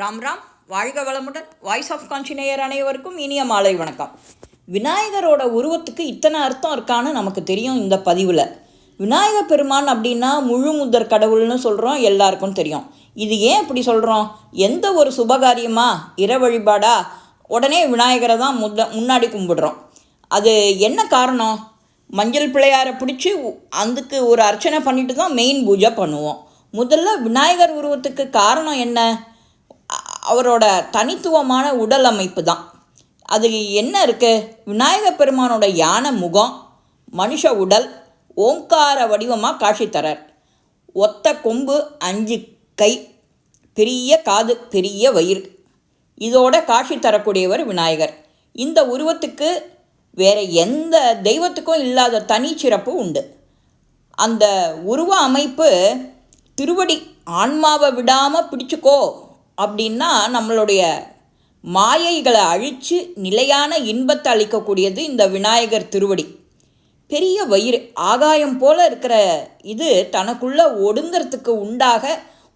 ராம் ராம் வாழ்க வளமுடன். Voice of கான்சினேயர் அனைவருக்கும் இனிய மாலை வணக்கம். விநாயகரோட உருவத்துக்கு இத்தனை அர்த்தம் இருக்கான்னு நமக்கு தெரியும் இந்த பதிவில். விநாயக பெருமான் அப்படின்னா முழு முதற் கடவுள்னு சொல்கிறோம் எல்லாருக்கும் தெரியும். இது ஏன் இப்படி சொல்கிறோம் எந்த ஒரு சுபகாரியமா இற வழிபாடா உடனே விநாயகரை தான் முத முன்னாடி கும்பிடுறோம். அது என்ன காரணம்? மஞ்சள் பிள்ளையாரை பிடிச்சி அதுக்கு ஒரு அர்ச்சனை பண்ணிட்டு தான் மெயின் பூஜை பண்ணுவோம். முதல்ல விநாயகர் உருவத்துக்கு காரணம் என்ன? அவரோட தனித்துவமான உடல் அமைப்பு தான். அது என்ன இருக்குது விநாயகர் பெருமானோட யானை முகம் மனுஷ உடல் ஓங்கார வடிவமாக காட்சி தரார். ஒத்த கொம்பு அஞ்சு கை பெரிய காது பெரிய வயிறு. இதோட காட்சி தரக்கூடியவர் விநாயகர். இந்த உருவத்துக்கு வேறு எந்த தெய்வத்துக்கும் இல்லாத தனிச்சிறப்பு உண்டு. அந்த உருவ அமைப்பு திருவடி ஆன்மாவை விடாமல் பிடிச்சுக்கோ. அப்படின்னா நம்மளுடைய மாயைகளை அழித்து நிலையான இன்பத்தை அளிக்கக்கூடியது இந்த விநாயகர் திருவடி. பெரிய வயிறு ஆகாயம் போல இருக்கிற இது தனக்குள்ள ஒடுங்கிறதுக்கு உண்டாக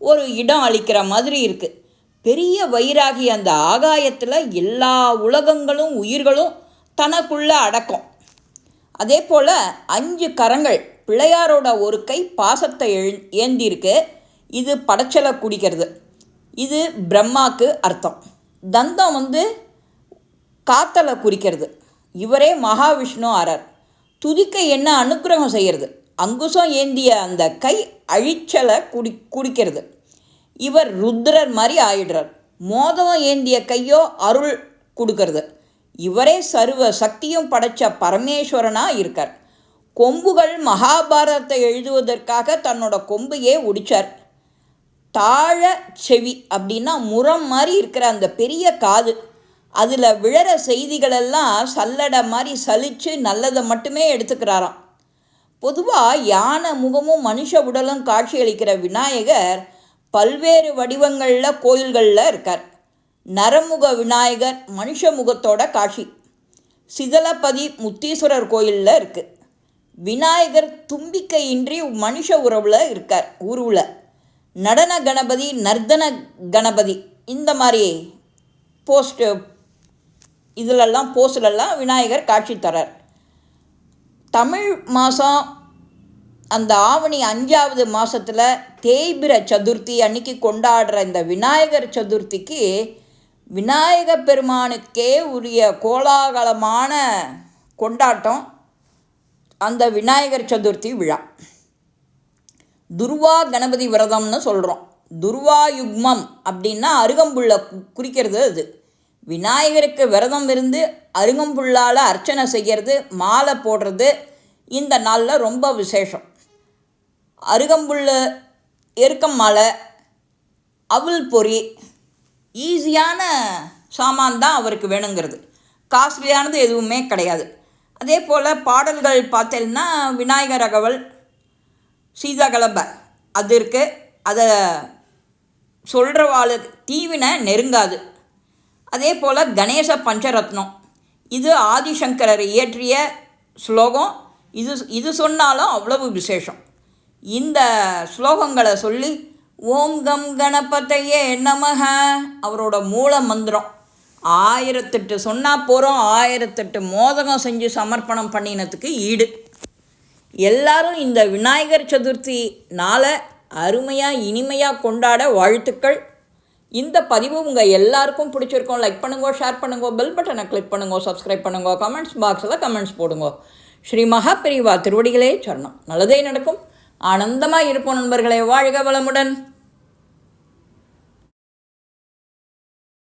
ஒரு இடம் அளிக்கிற மாதிரி இருக்குது பெரிய வயிறாகிய அந்த ஆகாயத்தில் எல்லா உலகங்களும் உயிர்களும் தனக்குள்ளே அடக்கும். அதே போல் அஞ்சு கரங்கள் பிள்ளையாரோட ஒரு கை பாசத்தை எழு ஏந்தியிருக்கு இது படைச்சலை குடிக்கிறது. இது பிரம்மாக்கு அர்த்தம். தந்தம் வந்து காத்தலை குறிக்கிறது. இவரே மகாவிஷ்ணு ஆறார். துதிக்க என்ன அனுக்கிரகம் செய்கிறது? அங்குசம் ஏந்திய அந்த கை அழிச்சலை குடி குடிக்கிறது. இவர் ருத்ரர் மாதிரி ஆயிடுறார். மோதகம் ஏந்திய கையோ அருள் கொடுக்கறது. இவரே சர்வ சக்தியும் படைச்ச பரமேஸ்வரனாக இருக்கார். கொம்புகள் மகாபாரதத்தை எழுதுவதற்காக தன்னோட கொம்பையே ஒடிச்சார் தாழ செவி அப்படின்னா முரம் மாதிரி இருக்கிற அந்த பெரிய காது. அதில் விழற செய்திகளெல்லாம் சல்லடை மாதிரி சலிச்சு நல்லதை மட்டுமே எடுத்துக்கிறாராம். பொதுவாக யானை முகமும் மனுஷ உடலும் காட்சியளிக்கிற விநாயகர் பல்வேறு வடிவங்களில் கோயில்களில் இருக்கார். நரமுக விநாயகர் மனுஷ முகத்தோட காட்சி. சிதலப்பதி முத்தீஸ்வரர் கோயிலில் இருக்குது விநாயகர் தும்பிக்கையின்றி மனுஷ உறவில் இருக்கார் உருவில் நடன கணபதி நர்தன கணபதி இந்த மாதிரி போஸ்ட்டு இதிலெல்லாம் போஸ்டிலெல்லாம் விநாயகர் காட்சி தரார் தமிழ் மாதம் அந்த ஆவணி அஞ்சாவது மாதத்தில் தேய்பிர சதுர்த்தி அன்னைக்கு கொண்டாடுற இந்த விநாயகர் சதுர்த்திக்கு விநாயக பெருமானுக்கே உரிய கோலாகலமான கொண்டாட்டம் அந்த விநாயகர் சதுர்த்தி விழா. துர்வா கணபதி விரதம்னு சொல்கிறோம் துர்வா யுக்மம் அப்படின்னா அருகம்புல்ல குறிக்கிறது அது. விநாயகருக்கு விரதம் இருந்து அருகம்புல்லால் அர்ச்சனை செய்கிறது மாலை போடுறது இந்த நாளில் ரொம்ப விசேஷம். அருகம்புள்ள எருக்கம் மாலை அவுல் பொறி ஈஸியான சாமான் தான் அவருக்கு வேணுங்கிறது. காஸ்ட்லியானது எதுவுமே கிடையாது. அதே போல் பாடல்கள் பார்த்தேன்னா விநாயகர் அகவல் சீதாகலப அது இருக்குது அதை சொல்கிறவாளுக்கு தீவினை நெருங்காது. அதே போல் கணேச பஞ்சரத்னம். இது ஆதிசங்கரர் இயற்றிய ஸ்லோகம். இது இது சொன்னாலும் அவ்வளவு விசேஷம். இந்த ஸ்லோகங்களை சொல்லி ஓம் கம் கணபத்தையே நமக அவரோட மூல மந்திரம். ஆயிரத்தெட்டு சொன்னால் போகிறோம் ஆயிரத்தெட்டு மோதகம் செஞ்சு சமர்ப்பணம் பண்ணினதுக்கு ஈடு. எல்லாரும் இந்த விநாயகர் சதுர்த்தி நாளை அருமையாக இனிமையாக கொண்டாட வாழ்த்துக்கள். இந்த பதிவு உங்கள் எல்லாருக்கும் பிடிச்சிருக்கோம். லைக் பண்ணுங்க ஷேர் பண்ணுங்க பெல் பட்டனை கிளிக் பண்ணுங்க சப்ஸ்கிரைப் பண்ணுங்க கமெண்ட்ஸ் பாக்ஸில் கமெண்ட்ஸ் போடுங்க. ஸ்ரீ மகாபிரிவா திருவடிகளே சரணம். நல்லதே நடக்கும். ஆனந்தமாக இருப்போம் நண்பர்களே. வாழ்க வளமுடன்.